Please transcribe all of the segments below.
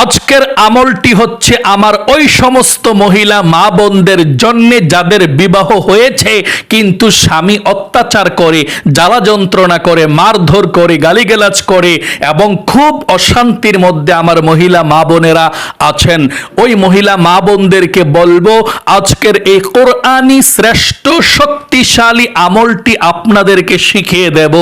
আজকের আমলটি হচ্ছে আমার ওই সমস্ত মহিলা মা বোনদের জন্যে যাদের বিবাহ হয়েছে, কিন্তু স্বামী অত্যাচার করে, জ্বালা যন্ত্রণা করে, মারধর করে, গালিগালাজ করে এবং খুব অশান্তির মধ্যে আমার মহিলা মা বোনেরা আছেন। ওই মহিলা মা বোনদেরকে বলব, আজকের এই কোরআনি শ্রেষ্ঠ শক্তিশালী আমলটি আপনাদেরকে শিখিয়ে দেব।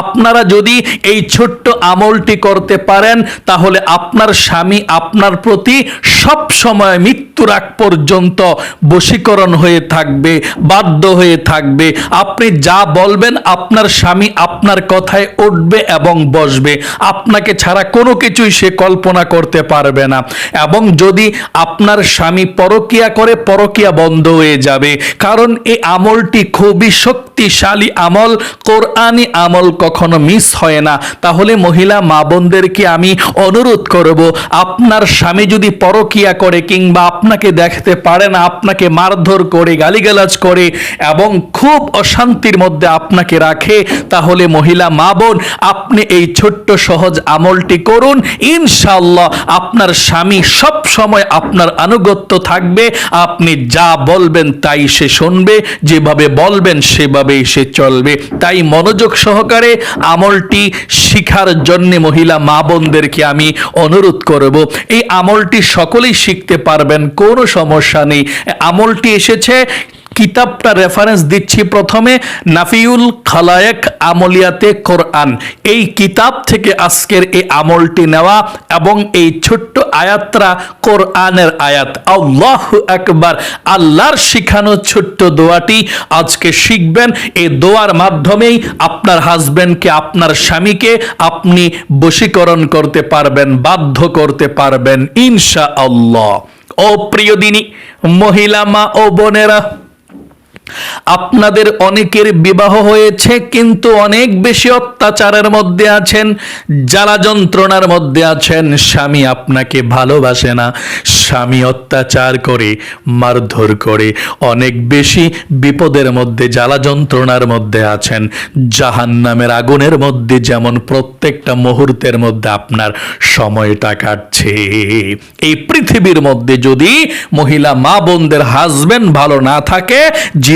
আপনারা যদি এই ছোট্ট আমলটি করতে পারেন, তাহলে আপনার স্বামী আপনার প্রতি সব সময় মৃত্যুর আগ পর্যন্ত বশীকরণ হয়ে থাকবে, বাধ্য হয়ে থাকবে। আপনি যা বলবেন আপনার স্বামী আপনার কথায় উঠবে এবং বসবে। আপনাকে ছাড়া কোনো কিছুই সে কল্পনা করতে পারবে না। এবং যদি আপনার স্বামী পরকিয়া করে, পরকিয়া বন্ধ হয়ে যাবে। কারণ এই আমলটি খুবই শক্তিশালী আমল। কোরআনি আমল কখনো মিস হয় না। তাহলে মহিলা, মা বোনদেরকে আমি অনুরোধ করব আপনার স্বামী যদি পরকিয়া করে কিংবা আপনাকে দেখতে পারে না, আপনাকে মারধর করে, গালিগালাজ করে এবং খুব অশান্তির মধ্যে আপনাকে রাখে, তাহলে মহিলা মা বোন, আপনি এই ছোট্ট সহজ আমলটি করুন। ইনশাল্লাহ আপনার স্বামী সব সময় আপনার আনুগত্য থাকবে। আপনি যা বলবেন তাই সে শুনবে, যেভাবে বলবেন সেভাবেই সে চলবে। তাই মনোযোগ সহকারে আমলটি শিখার জন্য মহিলা মা বোনদেরকে আমি অনুরোধ করব। এই আমলটি সকলেই শিখতে পারবেন কোনো সমস্যা নেই। আমলটি এসেছে কিতাবটা রেফারেন্স দিচ্ছি প্রথমে, নাফিউল খালায়েক আমলিয়াতে কোরআন। এই কিতাব থেকে আজকের এই আমলটি নেওয়া এবং এই ছোট্ট আয়াতরা কোরআনের আয়াত। আল্লাহ একবার আল্লাহর শিখানো ছোট্ট দোয়াটি আজকে শিখবেন। এই দোয়ার মাধ্যমেই আপনার হাজবেন্ডকে আপনার স্বামীকে আপনি বশীকরণ করতে পারবেন, বাধ্য করতে পারবেন ইনশা আল্লাহ ও প্রিয় দিনী, মহিলা মা ও বোনেরা আপনাদের অনেকের বিবাহ হয়েছে, কিন্তু অনেক বেশি অত্যাচারের মধ্যে আছেন, জ্বালা যন্ত্রণার মধ্যে আছেন। স্বামী আপনাকে ভালোবাসে না। স্বামী অত্যাচার করে, মারধর করে, অনেক বেশি বিপদের মধ্যে, জ্বালা যন্ত্রণার মধ্যে আছেন। জাহান নামের আগুনের মধ্যে যেমন প্রত্যেকটা মুহূর্তের মধ্যে আপনার সময়টা কাটছে। এই পৃথিবীর মধ্যে যদি মহিলা মা বোনদের হাজবেন্ড ভালো না থাকে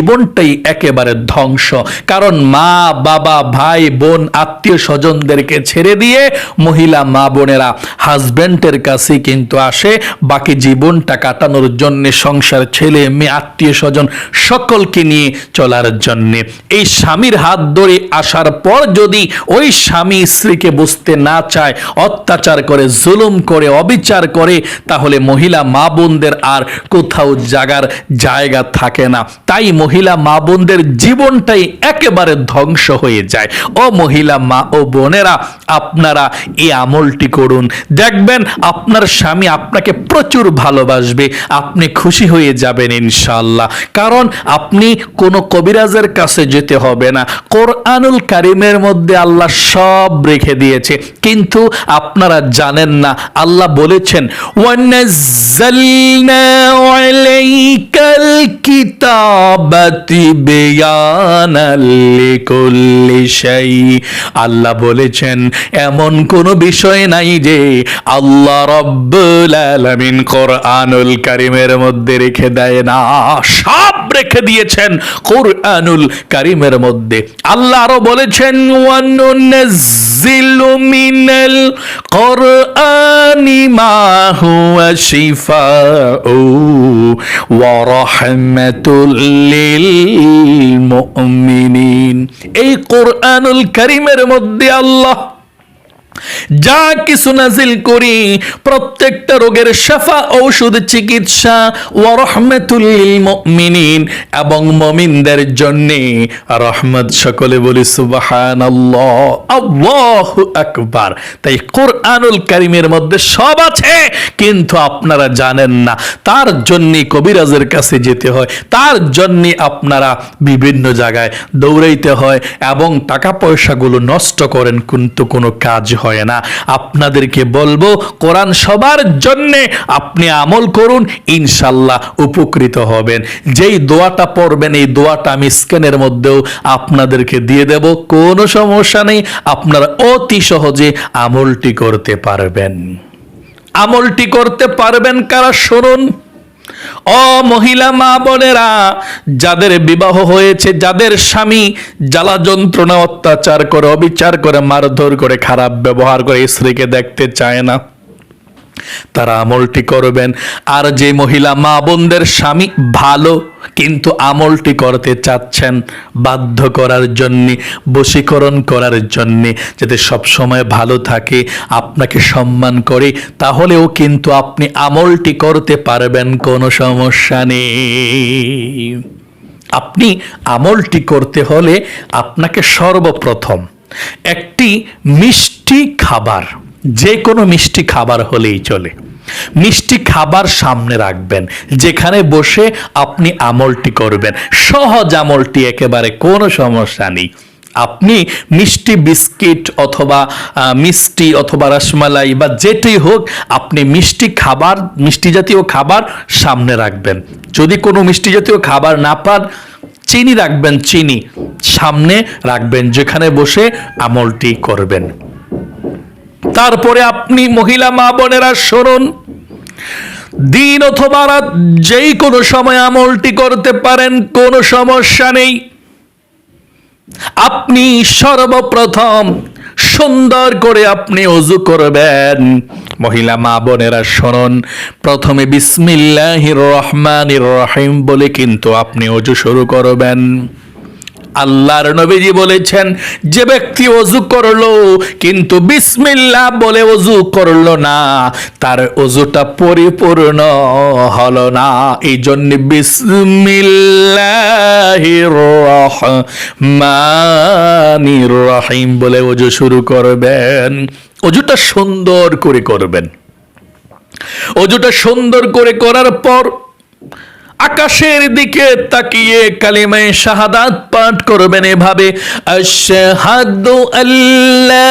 জীবনটাই একেবারে ধ্বংস। কারণ মা, বাবা, ভাই, বোন, আত্মীয় স্বজনদেরকে ছেড়ে দিয়ে মহিলা, মা, বোনেরা হাজব্যান্ডের কাছে কিন্তু আসে। বাকি জীবনটা কাটানোর জন্য সংসার, ছেলে, মেয়ে, আত্মীয় স্বজন সকলকে নিয়ে চলার জন্যে। এই স্বামীর হাত ধরে আসার পর যদি ওই স্বামী স্ত্রীকে বুঝতে না চায়, অত্যাচার করে, জুলুম করে, অবিচার করে, তাহলে মহিলা, মা, বোনদের আর কোথাও জাগার জায়গা থাকে না। তাই মহিলা মা বোনদের জীবনটাই একেবারে ধ্বংস হয়ে যায়। ও মহিলা মা ও বোনেরা, আপনারা এই আমলটি করুন। দেখবেন আপনার স্বামী আপনাকে প্রচুর ভালোবাসবে, আপনি খুশি হয়ে যাবেন ইনশাল্লাহ কারণ আপনি কোনো কবিরাজের কাছে যেতে হবে না। কোরআনুল কারিমের মধ্যে আল্লাহ সব রেখে দিয়েছে। কিন্তু আপনারা জানেন না, আল্লাহ বলেছেন, ওয়ানাজ্জালনা আলাইকাল কিতাবাতি শাই। আল্লাহ বলেছেন, এমন কোন বিষয় নাই যে আল্লাহ রব্বুল আলামিন কোরআনুল কারিমের মধ্যে রেখে দেয় না, সব রেখে দিয়েছেন কোরআনুল কারিমের মধ্যে। আল্লাহ আরও বলেছেন ওয়ানুনাজ্জিলু মিনাল কোরআনি মা হুয়া শিফাউ ওয়া রাহমাতুল লিল মুমিনিন এই কোরআনুল কারিমের মধ্যে আল্লাহ যা কিছু নাজিল করি, প্রত্যেকটা রোগের শাফা, ঔষধ, চিকিৎসা ও রহমতুল্লিল মুমিনিন এবং মমিনদের জন্য রহমত সকলে বলি সুবহানাল্লাহ, আল্লাহু আকবার। তাই কোরআনুল কারিমের মধ্যে সব আছে, কিন্তু আপনারা জানেন না। তার জন্য কবিরাজের কাছে যেতে হয়, তার জন্য আপনারা বিভিন্ন জায়গায় দৌড়াইতে হয় এবং টাকা পয়সাগুলো নষ্ট করেন, কিন্তু কোনো কাজ হয় না। আপনাদেরকে বলব, কোরআন সবার জন্যে আপনি আমল করুন, ইনশাল্লাহ উপকৃত হবেন। যেই দোয়াটা পড়বেন, এই দোয়াটা আমি স্ক্যানের মধ্যেও আপনাদেরকে দিয়ে দেব। কোনো সমস্যা নেই, আপনারা অতি সহজে আমলটি করতে পারবেন। আমলটি করতে পারবেন কারা? শুনুন। ও মহিলা মা বোনেরা, যাদের বিবাহ হয়েছে, যাদের স্বামী জ্বালা যন্ত্রণা অত্যাচার করে, অবিচার করে, মারধর করে, খারাপ ব্যবহার করে, স্ত্রীকে দেখতে চায় না। তারা আমলটি করবেন। আর যে মহিলা মা বোনদের স্বামী ভালো, কিন্তু আমলটি করতে চাচ্ছেন বাধ্য করার জন্যে, বশীকরণ করার জন্যে। যাতে সবসময় ভালো থাকে, আপনাকে সম্মান করে, তাহলেও কিন্তু আপনি আমলটি করতে পারবেন, কোনো সমস্যা নেই। আপনি আমলটি করতে হলে আপনাকে সর্বপ্রথম একটি মিষ্টি খাবার যে কোনো মিষ্টি খাবার হলেই চলে। মিষ্টি খাবার সামনে রাখবেন, যেখানে বসে আপনি আমলটি করবেন। সহজ আমলটি একেবারে কোনো সমস্যা নেই। আপনি মিষ্টি বিস্কিট অথবা মিষ্টি অথবা রসমালাই বা যেটাই হোক, আপনি মিষ্টি খাবার, মিষ্টি জাতীয় খাবার সামনে রাখবেন। যদি কোনো মিষ্টি জাতীয় খাবার না পান, চিনি রাখবেন, চিনি সামনে রাখবেন, যেখানে বসে আমলটি করবেন। তারপরে আপনি মহিলা মা বোনেরা শুনুন দিন অথবা রাত যেই কোনো সময় আমলটি করতে পারেন, কোনো সমস্যা নেই। আপনি সর্বপ্রথম সুন্দর করে আপনি অজু করবেন। মহিলা মা বোনেরা শুনুন প্রথমে বিসমিল্লাহির রহমানির রহিম বলে কিন্তু আপনি অজু শুরু করবেন। আল্লাহর নবীজি বলেছেন, যে ব্যক্তি অজু করল, কিন্তু বিসমিল্লাহ বলে অজু করল না, তার অজুটা পরিপূর্ণ হলো না। এই জন্য বিসমিল্লাহির রহিম বলে অজু শুরু করবেন। অজুটা সুন্দর করে করবেন। অজুটা সুন্দর করে করার পর আকাশের দিকে তাকিয়ে কালিমায় শাহাদাত পাঠ করবেন এভাবে, আশহাদু আল্লাহ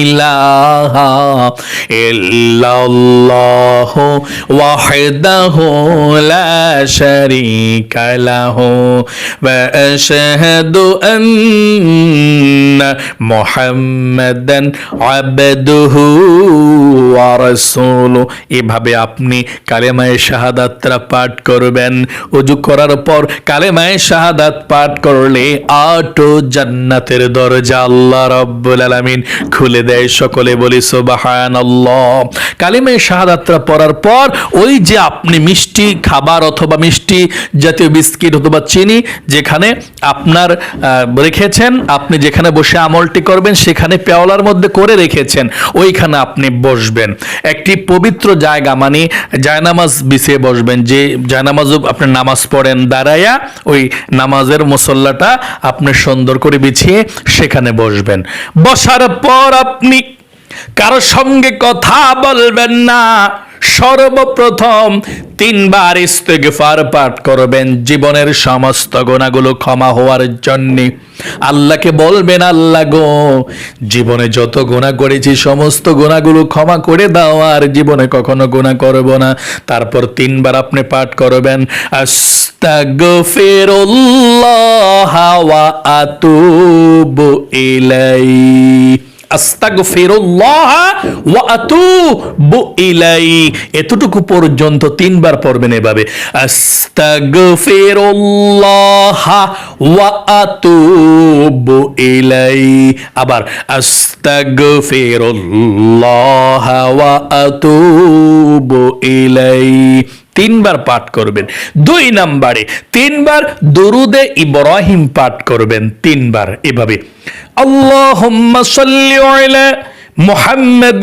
ইলাহা ইল্লাল্লাহ লা আবদুহু ওয়া রাসূলুহু। এভাবে আপনি কালেমায়ে শাহাদাতরা পাঠ করবেন। অজু করার পর কালেমায়ে শাহাদাত পাঠ করলে আটো জান্নাতের দরজা আল্লাহ রাব্বুল আলামিন খুলে দেয় সকলে বলি সুবহানাল্লাহ। কালেমায়ে শাহাদাতরা পড়ার পর ওই যে আপনি মিষ্টি খাবার অথবা মিষ্টি জাতীয় বিস্কিট অথবা চিনি যেখানে আপনার রেখেছেন, আপনি যেখানে বসে আমলটি করবেন সেখানে পেওয়ালার মধ্যে করে রেখেছেন, ওইখানে আপনি বসবেন। একটি পবিত্র জায়গা মানে জায়নামাজ বিছিয়ে বসবেন, যে জায়নামাজও আপনি নামাজ পড়েন, দাঁড়াইয়া ওই নামাজের মুসল্লাটা আপনি সুন্দর করে বিছিয়ে সেখানে বসবেন। বসার পর আপনি কারও সঙ্গে কথা বলবেন না। সর্বপ্রথম তিনবার ইস্তেগফার পাঠ করবেন। জীবনের সমস্ত গোনাগুলো ক্ষমা হওয়ার জন্য। আল্লাহকে বলবেন, আল্লাহ গো, জীবনে যত গোনা করেছি, সমস্ত গোনাগুলো ক্ষমা করে দাও, আর জীবনে কখনো গোনা করব না। তারপর তিনবার আপনি পাঠ করবেন, আস্তাগফিরুল্লাহ ওয়া আতুবু ইলাইহি। এতটুকু পর্যন্ত তিনবার পড়বেন এভাবে। আবার আস্তাগফিরুল্লাহ ওয়া আতুবু ইলাই তিনবার পাঠ করবেন। দুই নম্বরে তিনবার দরুদে ইব্রাহিম পাঠ করবেন তিনবার এভাবে। আল্লাহ মোহাম্মদ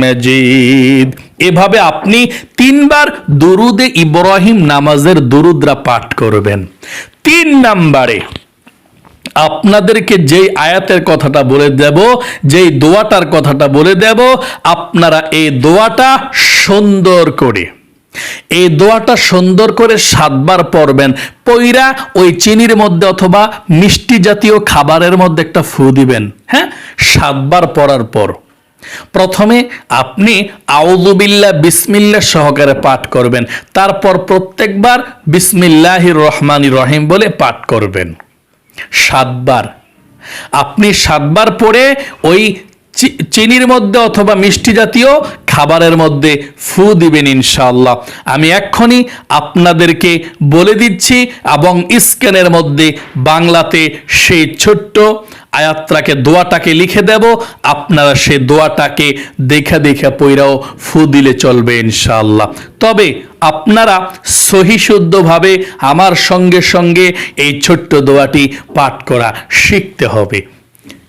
মাজিদ। এভাবে আপনি তিনবার দরুদে ইব্রাহিম নামাজের দরুদরা পাঠ করবেন। তিন নাম্বারে আপনাদেরকে যেই আয়াতের কথাটা বলে দেব, যেই দোয়াটার কথাটা বলে দেব, আপনারা এই দোয়াটা সুন্দর করে, এই দোয়াটা সুন্দর করে সাতবার পড়বেন, পইরা ওই চিনির মধ্যে অথবা মিষ্টি জাতীয় খাবারের মধ্যে একটা ফু দিবেন হ্যাঁ? সাতবার পড়ার পর। প্রথমে আপনি আউদুবিল্লা বিসমিল্লা সহকারে পাঠ করবেন। তারপর প্রত্যেকবার বিসমিল্লাহ রহমান রহিম বলে পাঠ করবেন। সাতবার। আপনি সাতবার পরে ওই চিনির মধ্যে অথবা মিষ্টি জাতীয় খাবারের মধ্যে ফু দিবেন ইনশাআল্লাহ। আমি এক্ষুনি আপনাদেরকে বলে দিচ্ছি এবং স্ক্যানের মধ্যে বাংলাতে সেই ছোট্ট আয়াত্রাকে, দোয়াটাকে লিখে দেব। আপনারা সে দোয়াটাকে দেখে দেখে পইরাও ফু দিলে চলবে ইনশাআল্লাহ। তবে আপনারা সহিশুদ্ধভাবে আমার সঙ্গে সঙ্গে এই ছোট্ট দোয়াটি পাঠ করা শিখতে হবে।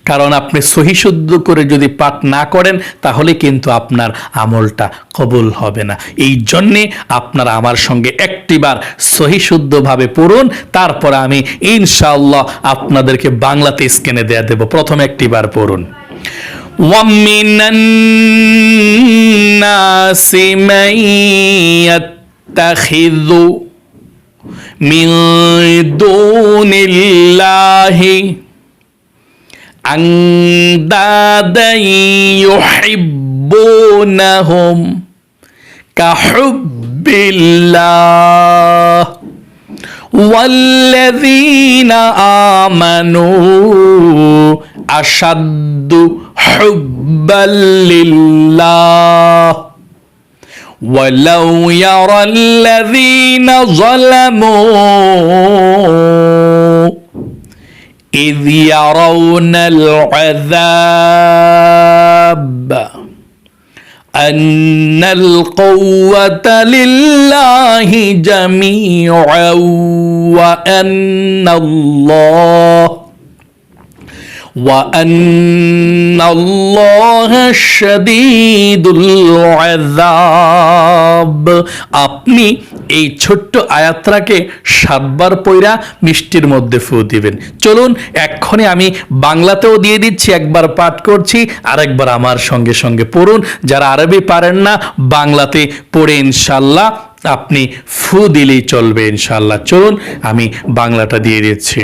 কারণ আপনি সহিশুদ্ধ করে যদি পাঠ না করেন তাহলে কিন্তু আপনার আমলটা কবুল হবে না এই জন্যে আপনারা আমার সঙ্গে একটিবার সহিশুদ্ধভাবে পড়ুন তারপর আমি ইনশাআল্লাহ আপনাদেরকে বাংলাতে স্ক্যানে দেয়া দেব প্রথম একটিবার পড়ুন ومن الناس من يتخذ من دون الله أندادا يحبونهم كحب الله والذين آمنوا أشد حبا لله ولو يرى الذين ظلموا إذ يرون العذاب أن القوة لله جميعا وأن الله وأن الله شديد العذاب আপনি এই ছোট্ট আয়াত্রাকে সাতবার পইরা মিষ্টির মধ্যে ফু দিবেন চলুন এক্ষণে আমি বাংলাতেও দিয়ে দিচ্ছি একবার পাঠ করছি আরেকবার আমার সঙ্গে সঙ্গে পড়ুন যারা আরবি পারেন না বাংলাতে পড়ে ইনশাল্লাহ আপনি ফু দিলেই চলবে ইনশাল্লাহ চলুন আমি বাংলাটা দিয়ে দিচ্ছি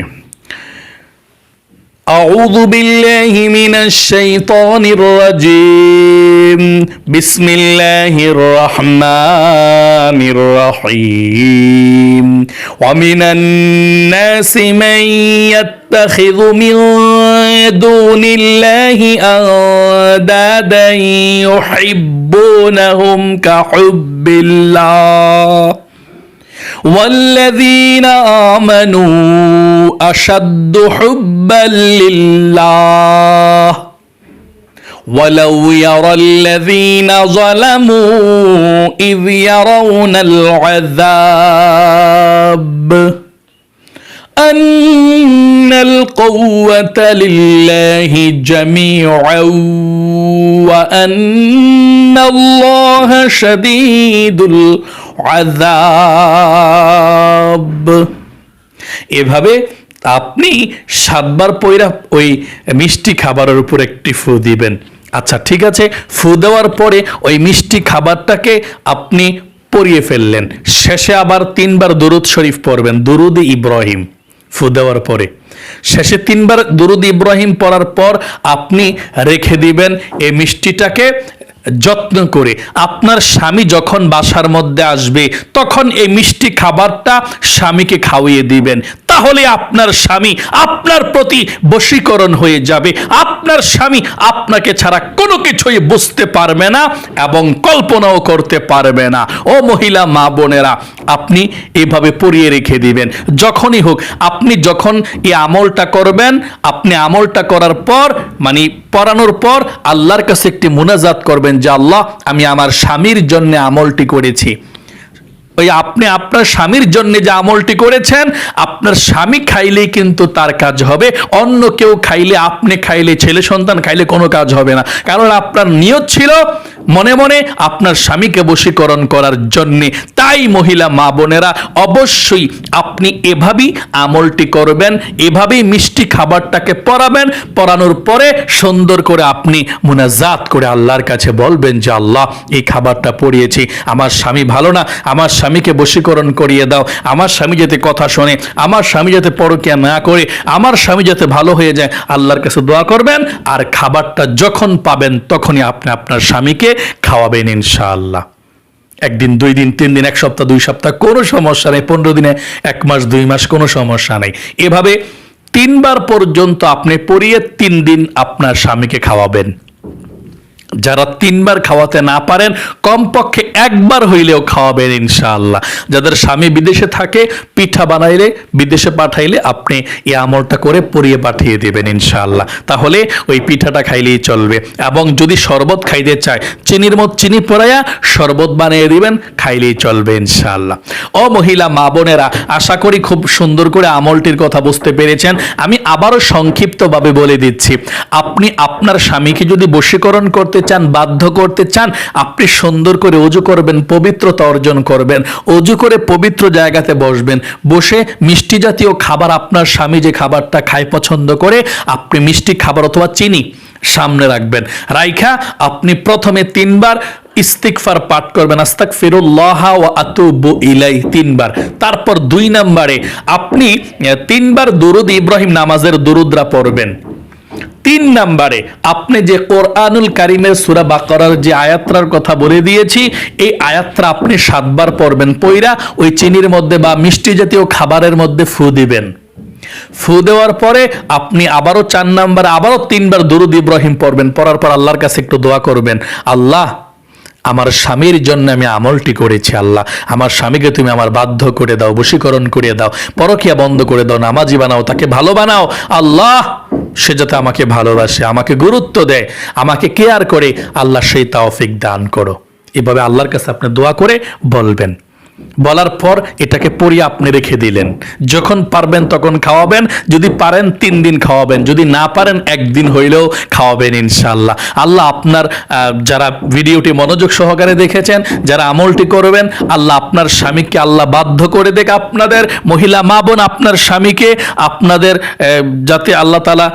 أعوذ بالله من الشيطان الرجيم بسم الله الرحمن الرحيم ومن الناس من يتخذ من دون الله أندادا يحبونهم كحب الله والذين آمنوا أشد حبا لله. ولو يرى الذين ظلموا إذ يرون العذاب. أن القوة لله جميعا وأن الله شديد আজাব এভাবে আপনি সাতবার পয়রা ওই মিষ্টি খাবারের উপর একটি ফু দিবেন। আচ্ছা ঠিক আছে, ফু দেওয়ার পরে ওই মিষ্টি খাবারটাকে আপনি পরিয়ে ফেললেন। শেষে আবার তিনবার দুরুদ শরীফ পড়বেন, দুরুদ ইব্রাহিম, ফু দেওয়ার পরে। শেষে তিনবার দুরুদ ইব্রাহিম পড়ার পর আপনি রেখে দিবেন এই মিষ্টিটাকে যত্ন করে। আপনার স্বামী যখন বাসার মধ্যে আসবে, তখন এই মিষ্টি খাবারটা স্বামীকে খাওয়িয়ে দিবেন। তাহলে আপনার স্বামী আপনার প্রতি বশীকরণ হয়ে যাবে। আপনার স্বামী আপনাকে ছাড়া কোনো কিছুই বুঝতে পারবে না এবং কল্পনাও করতে পারবে না। ও মহিলা, মা বোনেরা, আপনি এভাবে পরিয়ে রেখে দিবেন। যখনই হোক, আপনি যখন এই আমলটা করবেন, আপনি আমলটা করার পর মানে পড়ানোর পর আল্লাহর কাছে একটি মোনাজাত করবেন যে, আল্লাহ, আমি আমার স্বামীর জন্য আমলটি করেছি। ওই আপনি আপনার স্বামীর জন্য যে আমলটি করেছেন, আপনার স্বামী খাইলেই কিন্তু তার কাজ হবে। অন্য কেউ খাইলে, আপনি খাইলে, ছেলে সন্তান খাইলে কোনো কাজ হবে না। কারণ আপনার নিয়ত ছিল মনে মনে আপনার স্বামীকে বশীকরণ করার জন্য। তাই মহিলা, মা বোনেরা, অবশ্যই আপনি এভাবেই আমলটি করবেন, এভাবেই মিষ্টি খাবারটাকে পরাবেন। পরানোর পরে সুন্দর করে আপনি মুনাজাত করে আল্লাহর কাছে বলবেন যে, আল্লাহ, এই খাবারটা পরিয়েছি আমার স্বামী ভালো না, আমার স্বামীকে বশীকরণ করিয়ে দাও। আমার স্বামী যাতে কথা শোনে, আমার স্বামী যাতে পরকিয়া না করে, আমার স্বামী যাতে ভালো হয়ে যায়, আল্লাহর কাছে দোয়া করবেন, আর খাবারটা যখন পাবেন তখনই আপনি আপনার স্বামীকে খাওয়াবেন ইনশাআল্লাহ। একদিন, দুই দিন, তিন দিন, এক সপ্তাহ, দুই সপ্তাহ, কোনো সমস্যা নেই, পনেরো দিনে এক মাস, দুই মাস, কোনো সমস্যা নেই। এভাবে তিনবার পর্যন্ত আপনি পরিয়ে তিন দিন আপনার স্বামীকে খাওয়াবেন। যারা তিনবার খাওয়াতে না পারেন, কমপক্ষে একবার হইলেও খাওয়াবেন ইনশাআল্লাহ। যাদের স্বামী বিদেশে থাকে, পিঠা বানাইলে, বিদেশে পাঠাইলে আপনি এই আমলটা করে পরিয়ে পাঠিয়ে দেবেন ইনশাআল্লাহ। তাহলে ওই পিঠাটা খাইলেই চলবে। এবং যদি শরবত খাইতে চায়, চিনির মত চিনি পড়াইয়া শরবত বানিয়ে দিবেন, খাইলেই চলবে ইনশাআল্লাহ। ও মহিলা, মা বোনেরা, আশা করি খুব সুন্দর করে আমলটির কথা বুঝতে পেরেছেন। আমি আবারও সংক্ষিপ্তভাবে বলে দিচ্ছি। আপনি আপনার স্বামীকে যদি বশীকরণ করতে চান, বাধ্য করতে চান, আপনি সুন্দর করে অজু করবেন, পবিত্রতা অর্জন করবেন। অজু করে পবিত্র জায়গাতে বসবেন। বসে মিষ্টি জাতীয় খাবার আপনার স্বামী যে খাবারটা খায় পছন্দ করে, আপনি মিষ্টি খাবার অথবা চিনি সামনে রাখবেন। রাইখা, আপনি প্রথমে তিনবার ইস্তিকফার পাঠ করবেন আস্তাক ফিরুল্লাহ ও আতুবু ইলাই তিনবার। তারপর দুই নম্বরে আপনি তিনবার দুরুদ ইব্রাহিম নামাজের দুরুদরা পড়বেন। তিন নাম্বারে, আপনি যে কোরআনুল কারিমের সুরা বাকরার যে আয়াত্রার কথা বলে দিয়েছি, এই আয়াত্রা আপনি সাতবার পড়বেন, পইরা ওই চিনির মধ্যে বা মিষ্টি জাতীয় খাবারের মধ্যে ফু দিবেন। ফু দেওয়ার পরে আপনি আবারও চার নাম্বার, আবারও তিনবার দুরুদ ইব্রাহিম পড়বেন, পড়ার পর আল্লাহর কাছে একটু দোয়া করবেন, আল্লাহ, আমার স্বামীর জন্য আমি আমলটি করেছি, আল্লাহ, আমার স্বামীকে তুমি আমার বাধ্য করে দাও, বশীকরণ করে দাও, পরকিয়া বন্ধ করে দাও, নামাজি বানাও, তাকে ভালো বানাও, আল্লাহ সে যাতে আমাকে ভালোবাসে, আমাকে গুরুত্ব দেয়, আমাকে কেয়ার করে, আল্লাহ সেই তাওফিক দান করো। এভাবে আল্লাহর কাছে আপনি দোয়া করে বলবেন। বলার পর এটাকে পরিয়ে আপনি রেখে দিলেন। যখন পারবেন তখন খাওয়াবেন, যদি পারেন তিন দিন খাওয়াবেন, যদি না পারেন একদিন হইলেও খাওয়াবেন ইনশাল্লাহ আল্লাহ আপনার যারা ভিডিওটি মনোযোগ সহকারে দেখেছেন, যারা আমলটি করবেন, আল্লাহ আপনার স্বামীকে আল্লাহ বাধ্য করে দেখ আপনাদের, মহিলা মা বোন আপনার স্বামীকে আপনাদের যাতে আল্লাহ তালা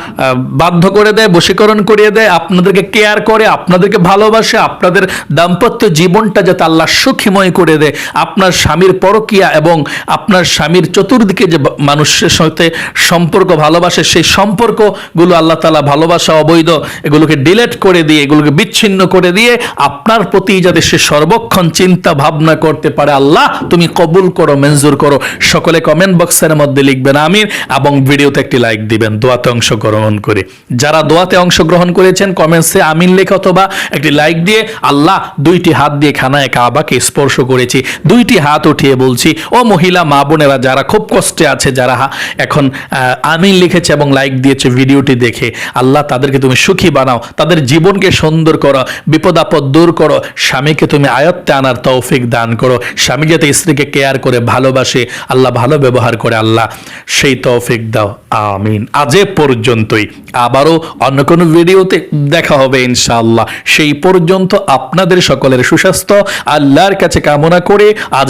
বাধ্য করে দেয়, বশীকরণ করিয়ে দেয়, আপনাদেরকে কেয়ার করে, আপনাদেরকে ভালোবাসে, আপনাদের দাম্পত্য জীবনটা যাতে আল্লাহ সুখীময় করে দেয়, আপনার স্বামীর পরকিয়া এবং আপনার স্বামীর চতুর্দিকে যে মানুষের সাথে সম্পর্ক ভালোবাসে, সেই সম্পর্কগুলো আল্লাহ তালা ভালোবাসা অবৈধ, এগুলোকে ডিলেট করে দিয়ে, এগুলোকে বিচ্ছিন্ন করে দিয়ে আপনার প্রতি যাতে সে সর্বক্ষণ চিন্তা ভাবনা করতে পারে, আল্লাহ তুমি কবুল করো, মঞ্জুর করো। সকলে কমেন্ট বক্সের মধ্যে লিখবেন আমিন এবং ভিডিওতে একটি লাইক দিবেন, দোয়াতে অংশগ্রহণ করে। যারা দোয়াতে অংশগ্রহণ করেছেন কমেন্টসে আমিন লেখা অথবা একটি লাইক দিয়ে, আল্লাহ দুইটি হাত দিয়ে খানায় কাবাকে স্পর্শ করেছি। দুইটি হাত উঠিয়ে বলছি, ও মহিলা, মা বোনেরা যারা খুব কষ্টে আছে, যারা এখন আমিন লিখেছে এবং লাইক দিয়েছে ভিডিওটি দেখে। আল্লাহ তাদেরকে তুমি সুখী বানাও, তাদের জীবনকে সুন্দর করো বিপদ আপদ দূর করো, স্বামীকে তুমি আয়ত্তে আনার তৌফিক দান করো, স্বামী যাতে স্ত্রীকে কেয়ার করে, ভালোবাসে, আল্লাহ ভালো ব্যবহার করে, আল্লাহ সেই তৌফিক দাও, আমিন। আজ পর্যন্তই। আবারও অন্য কোনো ভিডিওতে দেখা হবে, ইনশাআল্লাহ। সেই পর্যন্ত আপনাদের সকলের সুস্বাস্থ্য, আল্লাহর কাছে কামনা করে আজ